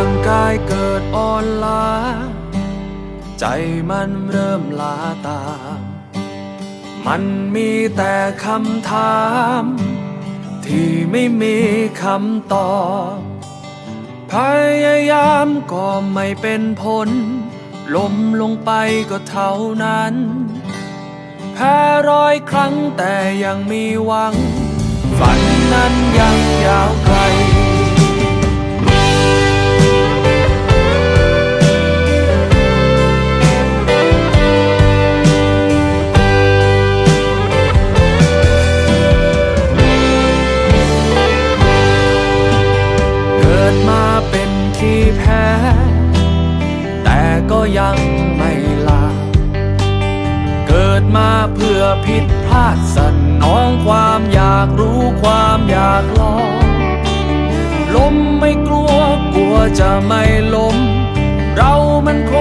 างกายเกิดอ่อนล้า ใจมันเริ่มลาตา มันมีแต่คำถาม ที่ไม่มีคำตอบ พยายามก็ไม่เป็นผล ล้มลงไปก็เท่านั้น แพ้ร้อยครั้งแต่ยังมีหวัง ฝันนั้นยังยาวไกล แพ้ แต่ก็ยังไม่ลา เกิดมาเพื่อผิดพลาดสันน้องความอยากรู้ความอยากลองล้มไม่กลัวกลัวจะไม่ล้ม เรามันค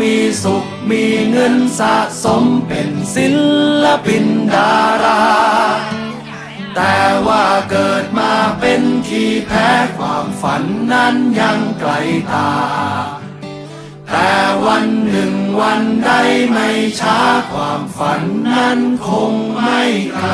มีสุขมีเงินสะสมเป็นศิลปินดารา แต่ว่าเกิดมาเป็นขี้แพ้ความฝันนั้นยังไกลตา แต่วันหนึ่งวันใดไม่ช้าความฝันนั้นคงไม่ไกล